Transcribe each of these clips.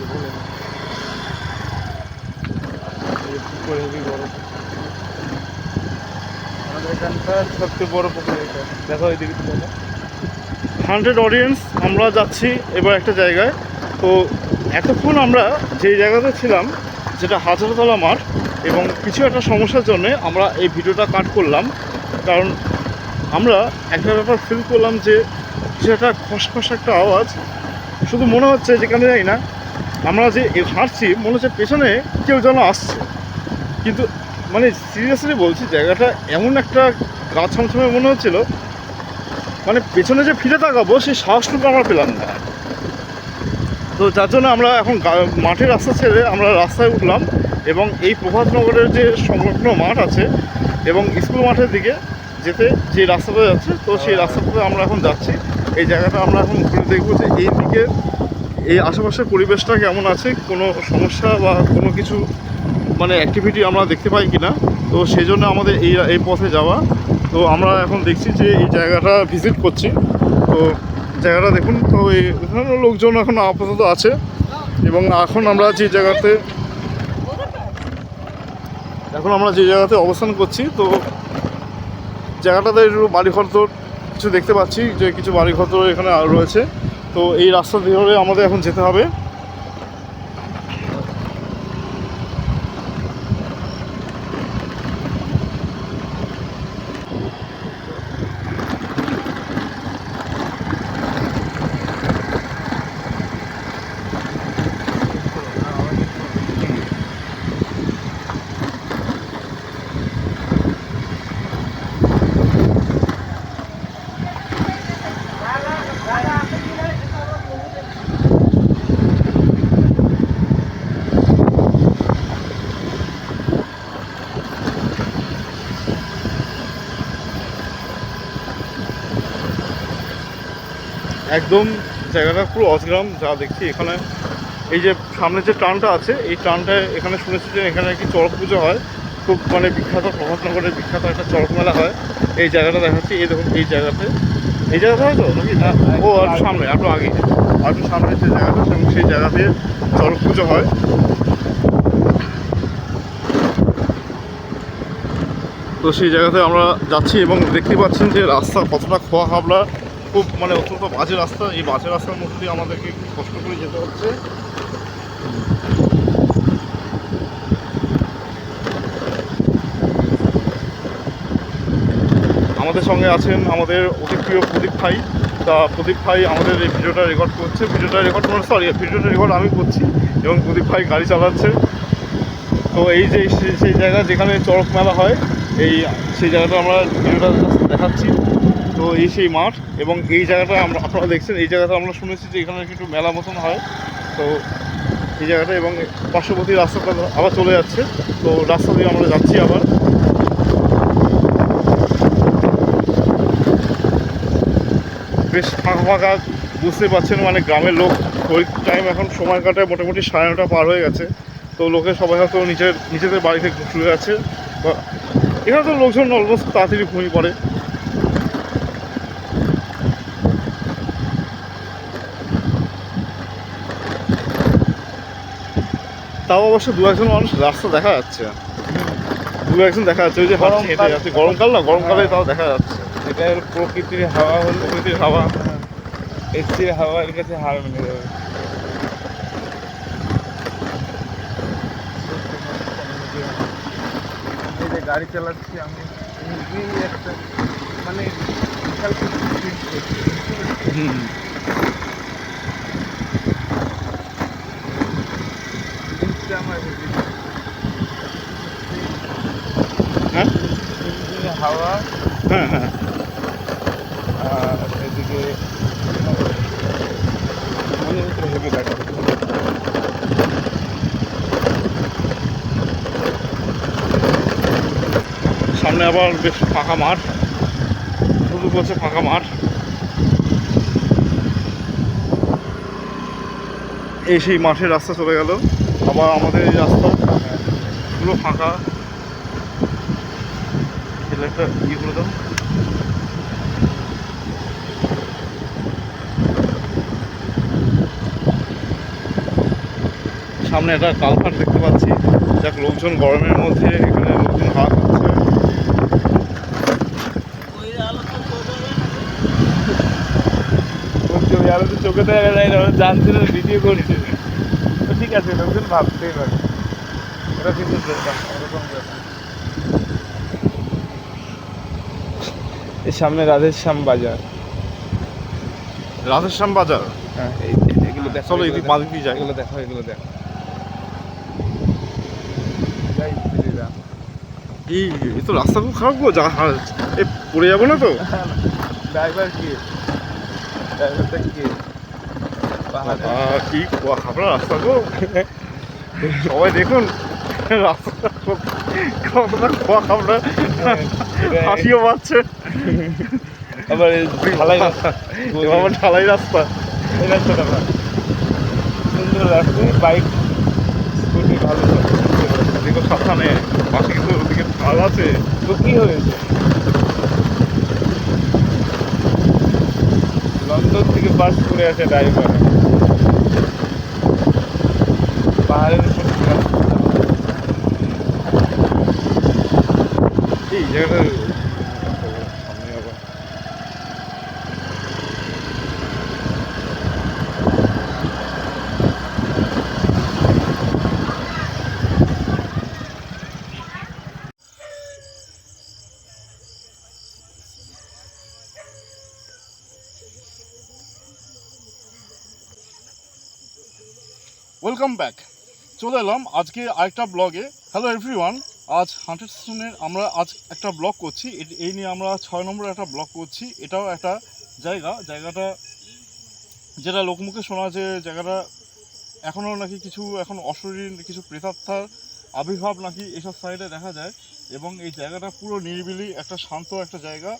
যে বলে সবচেয়ে বড় হান্ড্রেড অডিয়েন্স আমরা যাচ্ছি এবার একটা জায়গায়। তো এতক্ষণ আমরা যেই জায়গাতে ছিলাম, যেটা হাজারতলা মাঠ, এবং কিছু একটা সমস্যার জন্য আমরা এই ভিডিওটা কাট করলাম। কারণ আমরা একটা ব্যাপার ফিল করলাম যে, কিছু একটা খসখস একটা আওয়াজ। শুধু মনে হচ্ছে যেখানে যাই না আমরা যে হাঁটছি, মনে হচ্ছে পেছনে কেউ যেন আসছে। কিন্তু মানে সিরিয়াসলি বলছি, জায়গাটা এমন একটা গা ছমছমে মনে হচ্ছিল মানে পেছনে যে ফিরে তাকাবো, সেই সাহসটুকু আমরা পেলাম না। তো যার জন্য আমরা এখন মাঠের রাস্তা ছেড়ে আমরা রাস্তায় উঠলাম এবং এই প্রভাতনগরের যে সংলগ্ন মাঠ আছে এবং স্কুল মাঠের দিকে যেতে যে রাস্তাটা যাচ্ছে, তো সেই রাস্তাটাতে আমরা এখন যাচ্ছি। এই জায়গাটা আমরা এখন ঘুরে দেখব যে এই দিকে এই আশেপাশের পরিবেশটা কেমন আছে? কোনো সমস্যা বা কোনো কিছু মানে অ্যাক্টিভিটি আমরা দেখতে পাই কি না তো সেই জন্য আমাদের এই এই পথে যাওয়া। তো আমরা এখন দেখছি যে এই জায়গাটা ভিজিট করছি। তো জায়গাটা দেখুন, তো এই এখানে লোকজন এখন আপাতত আছে এবং এখন আমরা যে জায়গাতে এখন আমরা যে জায়গাতে অবস্থান করছি, তো জায়গাটাতে একটু বাড়িঘর কিছু দেখতে পাচ্ছি, যে কিছু বাড়িঘর এখানে রয়েছে। তো এই রাস্তা ধরে আমাদের এখন যেতে হবে। একদম জায়গাটা পুরো অজগ্রাম যা দেখছি এখানে। এই যে সামনে যে টানটা আছে, এই টানটায় এখানে শুনেছি যে এখানে কি চড়ক পুজো হয়। খুব মানে বিখ্যাত প্রভাতনগরের বিখ্যাত একটা চড়ক মেলা হয়। এই জায়গাটা দেখাচ্ছি, এই দেখুন এই জায়গাতে। এই জায়গাটা হয় তো নাকি ও, আর সামনে, একটু আগে। আর একটু সামনে যে জায়গাটা এবং সেই জায়গাতে চড়ক পুজো হয়। তো সেই জায়গাতে আমরা যাচ্ছি এবং দেখতে পাচ্ছেন যে রাস্তা কতটা খোয়া হাবলা। খুব মানে অত্যন্ত বাজে রাস্তা। এই বাজে রাস্তার মধ্যে দিয়ে আমাদেরকে কষ্ট করে যেতে হচ্ছে। আমাদের সঙ্গে আছেন আমাদের অতি প্রিয় প্রদীপ ভাই। তা প্রদীপ ভাই আমাদের এই ভিডিওটা রেকর্ড করছে। ভিডিওটা রেকর্ড মানে সরি ভিডিওটা রেকর্ড আমি করছি এবং প্রদীপ ভাই গাড়ি চালাচ্ছে। তো এই যে সেই- জায়গা যেখানে চড়ক মেলা হয়, এই সেই জায়গাটা আমরা ভিডিওটা দেখাচ্ছি। তো এই সেই মাঠ এবং এই জায়গাটা আমরা, আপনারা দেখছেন, এই জায়গাটা আমরা শুনেছি যে এখানে একটু মেলা মতন হয়। তো এই জায়গাটা এবং পার্শ্ববর্তী রাস্তাটা আবার চলে যাচ্ছে। তো রাস্তা দিয়ে আমরা যাচ্ছি আবার। বেশ ফাঁকা ফাঁকা বুঝতে পারছেন মানে গ্রামের লোক ওই টাইম এখন সময় কাটায় মোটামুটি সাড়ে নটা পার হয়ে গেছে। তো লোকে সবাই হয়তো নিজের, নিজেদের বাড়িতে শুয়ে আছে বা এখানে তো লোকজন অলমোস্ট তাড়াতাড়ি ঘুমিয়ে পড়ে। তাও অবশ্য দু একজন মানুষ রাস্তা দেখা যাচ্ছে। দু একজন দেখা যাচ্ছে ওই যে হাঁটছে হেঁটে যাচ্ছে। গরমকাল না গরমকালে তাও দেখা যাচ্ছে। এটা হলো প্রকৃতির হাওয়া হলো প্রকৃতির হাওয়া। এসির হাওয়া এর কাছে হার মেনে যাবে। যে গাড়ি চালাচ্ছি আমি একটা মানে বিশাল কিছু feel করছি। হুম জিনিসটা আমার হেভি হ্যাঁ ঝিমঝিমে হাওয়া। হ্যাঁ হ্যাঁ। আর এদিকে হেভি সামনে আবার বেশ ফাঁকা মাঠ। শুধু করছে ফাঁকা মাঠ। এই সেই মাঠের রাস্তা চলে গেল। আবার আমাদের এই রাস্তা পুরো ফাঁকা। একটা ইয়ে করে দাও সামনে একটা কালভার দেখতে পাচ্ছি। যাক, লোকজন গরমের মধ্যে এখানে লোকজন হাত হচ্ছে চোখে দেখা যায় না, ওরা জানছে না, ভিডিও করছে। তো ঠিক আছে, লোকজন ভাবতেই পারে। এটা কিন্তু এরকম এই সামনে রাধেশ্যাম বাজার। রাধেশ্যাম বাজার? হ্যাঁ এগুলো দেখো চলো এগুলো এদিক দেখো। বাদিক দিয়ে যাই। এগুলো দেখো এগুলো দেখো। যাই দিদিরা এই এই তো রাস্তা খুব খারাপ গো যা এ পড়ে যাব না তো? ড্রাইভার কি? ড্রাইভারটা কি? কি খাবড়া রাস্তা গো? সবাই দেখুন। খাবড়া হাসিও পাচ্ছে। আবার ঢালাই রাস্তা। আবার ঢালাই রাস্তা। এই রাস্তাটা সুন্দর রাস্তা। বাইক স্কুটি ভালো দেখো সাবধানে পাশে কিন্তু ওদিকে ঢাল আছে তো কি হয়েছে লন্ডন থেকে বাস করে আসে ড্রাইভার পাহাড়ের উপর দিয়ে রাস্তা। এই জায়গাটা সামনে আবার ওয়েলকাম ব্যাক চলে এলাম আজকে আরেকটা ব্লগে হ্যালো এভরিওয়ান আজ হান্ড্রেড স্টেশনের আমরা আজ একটা ব্লক করছি। এই নিয়ে আমরা ছয় নম্বর একটা ব্লক করছি। এটাও একটা জায়গা। জায়গাটা যেটা লোকমুখে শোনা যে জায়গাটা এখনও নাকি কিছু, এখন অশরীর কিছু প্রেতাত্মার আবির্ভাব নাকি এসব সাইডে দেখা যায় এবং এই জায়গাটা পুরো নিরিবিলি, একটা শান্ত একটা জায়গা,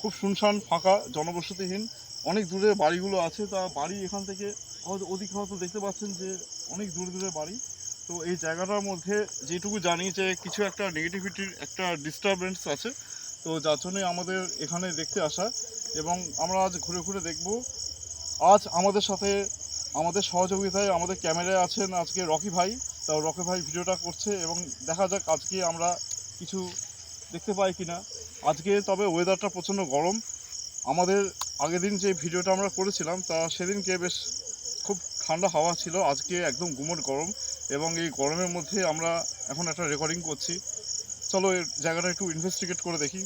খুব শুনশান, ফাঁকা, জনবসতিহীন। অনেক দূরে বাড়িগুলো আছে। তা বাড়ি এখান থেকে হয়তো ওদিকে হয়তো দেখতে পাচ্ছেন যে অনেক দূরে দূরে বাড়ি। তো এই জায়গাটার মধ্যে যেটুকু জানি যে কিছু একটা নেগেটিভিটির একটা ডিস্টারবেন্স আছে। তো যার জন্যই আমাদের এখানে দেখতে আসা এবং আমরা আজ ঘুরে ঘুরে দেখব। আজ আমাদের সাথে আমাদের সহযোগিতায় আমাদের ক্যামেরায় আছেন আজকে রকি ভাই। তো রকি ভাই ভিডিওটা করছে এবং দেখা যাক আজকে আমরা কিছু দেখতে পাই কিনা। আজকে তবে ওয়েদারটা প্রচণ্ড গরম। আমাদের আগের দিন যে ভিডিওটা আমরা করেছিলাম, তা সেদিনকে বেশ ঠান্ডা হাওয়া ছিল, আজকে একদম গুমোট গরম এবং এই গরমের মধ্যে আমরা এখন একটা রেকর্ডিং করছি। চলো এর জায়গাটা একটু ইনভেস্টিগেট করে দেখি।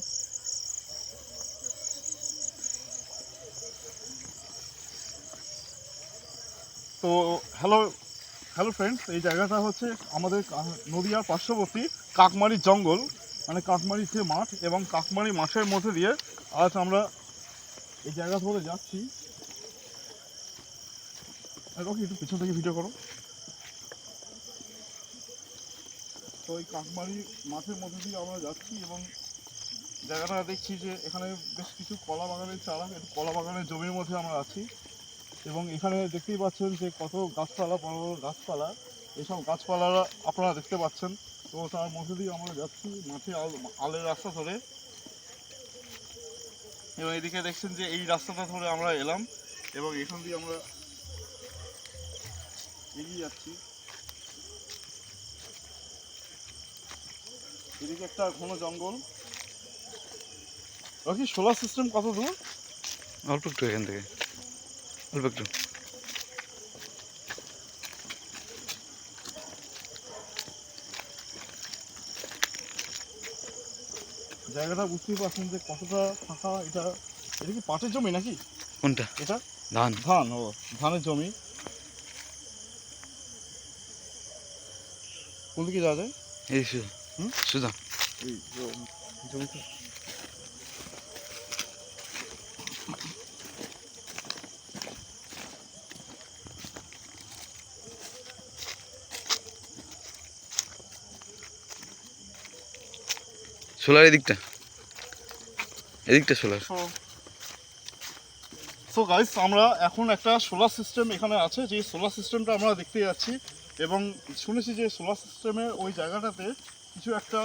তো হ্যালো হ্যালো ফ্রেন্ডস এই জায়গাটা হচ্ছে আমাদের নদীয়ার পার্শ্ববর্তী কাকমারি জঙ্গল মানে কাকমারি যে মাঠ এবং কাকমারি মাঠের মধ্যে দিয়ে আজ আমরা এই জায়গা ধরে যাচ্ছি। রকি একটু পিছন থেকে ভিডিও করো। তো এই কাকমারি মাঠের মধ্যে দিয়ে আমরা যাচ্ছি এবং জায়গাটা দেখছি যে এখানে বেশ কিছু কলা বাগানের চারা কলা বাগানের জমির মধ্যে আমরা আছি। এবং এখানে দেখতেই পাচ্ছেন যে কত গাছপালা, বড় বড় গাছপালা। এসব গাছপালারা আপনারা দেখতে পাচ্ছেন। তো তার মধ্যে দিয়ে আমরা যাচ্ছি মাঠে আল- আলের রাস্তা ধরে। এবং এদিকে দেখছেন যে এই রাস্তাটা ধরে আমরা এলাম এবং এখান দিয়ে আমরা এগিয়ে যাচ্ছি। এদিকে একটা ঘন জঙ্গল। রকি সোলার সিস্টেম কত দূর? অল্প একটু এখান থেকে। অল্প একটু। জায়গাটা বুঝতেই পারছেন যে কতটা ফাঁকা এটা। এটা কি পাটের জমি নাকি? কোনটা? এটা? ধান। ধান ও ধানের জমি। কোন দিকে যাওয়া যায়? এই সোলার এদিকটা। এদিকটা সোলার। সো গাইস আমরা এখন একটা সোলার সিস্টেম এখানে আছে যে সোলার সিস্টেমটা আমরা দেখতে যাচ্ছি। এবং শুনেছি যে সোলার সিস্টেমের ওই জায়গাটাতে কিছু একটা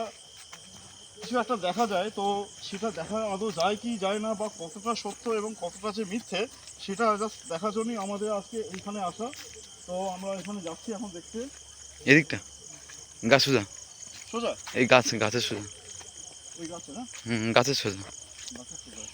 কিছু একটা দেখা যায় তো সেটা দেখা আদৌ যায় কি যায় না বা কতটা সত্য এবং কতটা যে মিথ্যে সেটা জাস্ট দেখার জন্যই আমাদের আজকে এইখানে আসা। তো আমরা এখানে যাচ্ছি এখন দেখতে। এদিকটা? গাছ সোজা? সোজা? এই গাছ গাছের সোজা। ওই গাছে না? হুম গাছের সোজা। গাছের সোজা।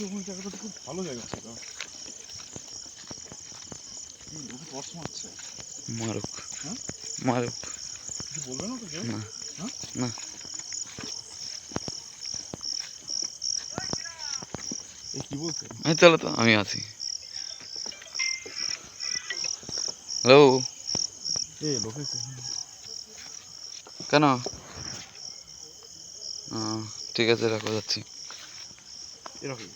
যখন জায়গাটা খুব ভালো জায়গা ছিল। মারুক। হ্যাঁ? মারুক। বলবে না তো কেউ না। হ্যাঁ? না। কি বলছে? চলো তো আমি আছি। হ্যালো এ কেন? ঠিক আছে রাখো যাচ্ছি। এরকম।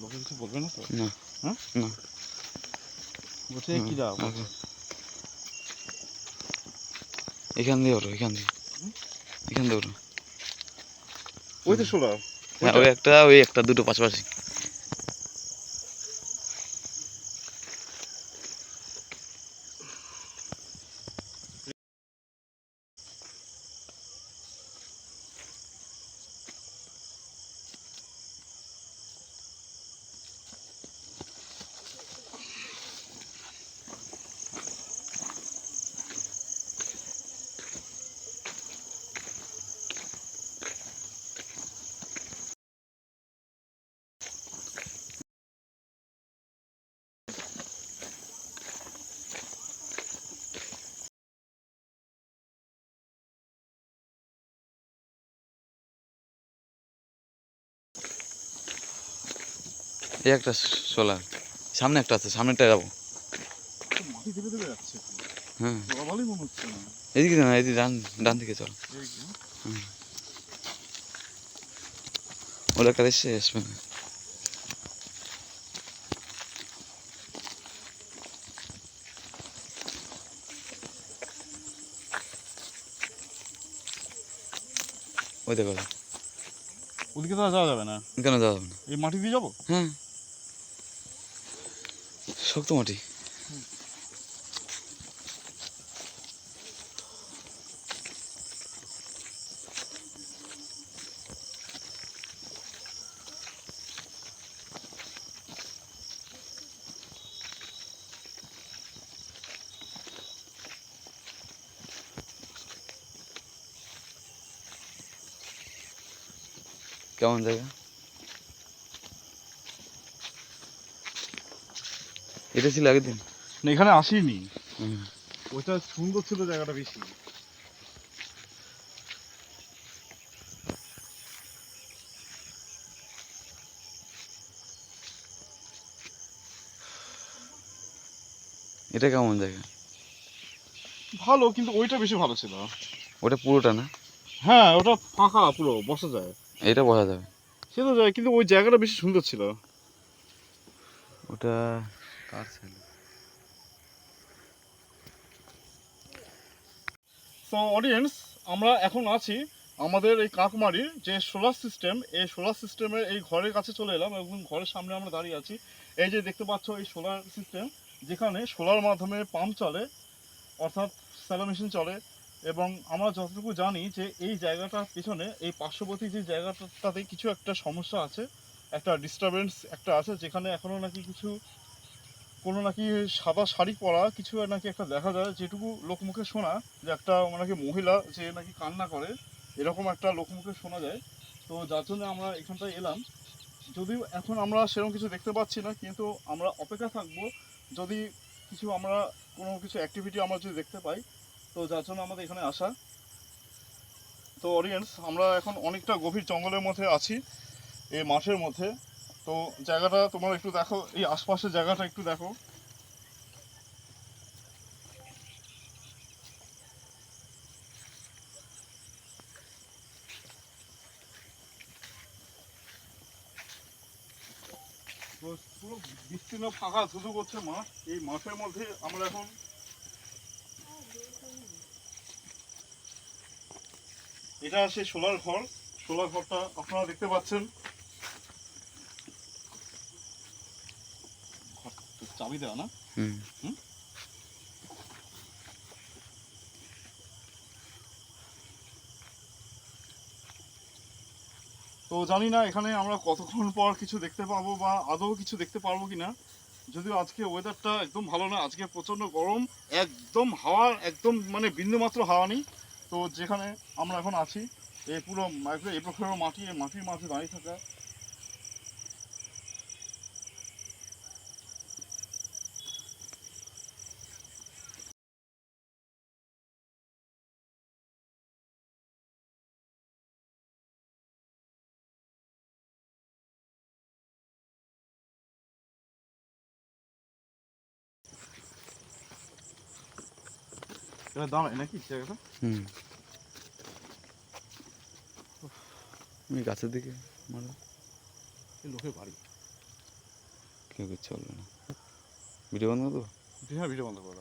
লোকে কিছু বলবে না তো? না। হ্যাঁ? না। বলছে কি এখান দিয়ে এখান দিয়ে। এখান দিয়ে ওই তো হ্যাঁ ওই একটা ওই একটা দুটো পাশাপাশি। এই একটা সোলার সামনে একটা আছে সামনেটা যাব। হ্যাঁ। এদিকে না এদিকে ডান ডান দিকে চলো। একটা এসে আসবে না। ওই দেখো। ওদিকে তো যাওয়া যাবে না। কেন যাওয়া যাবে না? এই মাটি দিয়ে যাব? হ্যাঁ। শক্ত মাটি কেমন জায়গা এটা ছিল আগের দিন। না এখানে আসিনি। ওইটা সুন্দর ছিল জায়গাটা বেশি। এটা কেমন জায়গা? ভালো কিন্তু ওইটা বেশি ভালো ছিল। ওটা পুরোটা না? হ্যাঁ ওটা ফাঁকা পুরো বসা যায়। এটা বসা যাবে। সে তো যায় কিন্তু ওই জায়গাটা বেশি সুন্দর ছিল। ওটা কার ছিল তো অডিয়েন্স আমরা এখন আছি আমাদের এই কাকমারির যে সোলার সিস্টেম এই সোলার সিস্টেমের এই ঘরের কাছে চলে এলাম এবং ঘরের সামনে আমরা দাঁড়িয়ে আছি। এই যে দেখতে পাচ্ছ এই সোলার সিস্টেম যেখানে সোলার মাধ্যমে পাম্প চলে, অর্থাৎ স্যালো মেশিন চলে এবং আমরা যতটুকু জানি যে এই জায়গাটার পিছনে, এই পার্শ্ববর্তী যে জায়গাটাতে কিছু একটা সমস্যা আছে, একটা ডিস্টারবেন্স একটা আছে, যেখানে এখনও নাকি কিছু কোনো নাকি সাদা শাড়ি পরা কিছু নাকি একটা দেখা যায়, যেটুকু লোকমুখে শোনা যে একটা নাকি মহিলা যে নাকি কান্না করে, এরকম একটা লোকমুখে শোনা যায়। তো যার জন্য আমরা এখানটায় এলাম। যদিও এখন আমরা সেরকম কিছু দেখতে পাচ্ছি না, কিন্তু আমরা অপেক্ষা থাকব। যদি কিছু আমরা, কোনো কিছু অ্যাক্টিভিটি আমরা যদি দেখতে পাই, তো যার জন্য আমাদের এখানে আসা। তো অডিয়েন্স আমরা এখন অনেকটা গভীর জঙ্গলের মধ্যে আছি, এই মাঠের মধ্যে। তো জায়গাটা তোমার একটু দেখো, এই আশপাশের জায়গাটা একটু দেখো। পুরো বিস্তীর্ণ ফাঁকা শুধু করছে মাঠ। এই মাঠের মধ্যে আমরা এখন এটা সেই সোলার ঘর। সোলার ঘরটা আপনারা দেখতে পাচ্ছেন। না। তো জানি না এখানে আমরা কতক্ষণ পর কিছু দেখতে পাবো বা আদৌ কিছু দেখতে পারব কিনা। যদিও আজকে ওয়েদারটা একদম ভালো না আজকে প্রচণ্ড গরম একদম হাওয়া একদম মানে বিন্দুমাত্র হাওয়া নেই। তো যেখানে আমরা এখন আছি এই পুরো এই প্রকারের মাটি এই মাটির মাঝে দাঁড়িয়ে থাকা। দাঁড়ায় নাকি হুম। আমি গাছের দিকে মারা। লোকের বাড়ি। কেউ কিছু চলবে না। ভিডিও বন্ধ করব? হ্যাঁ ভিডিও বন্ধ করা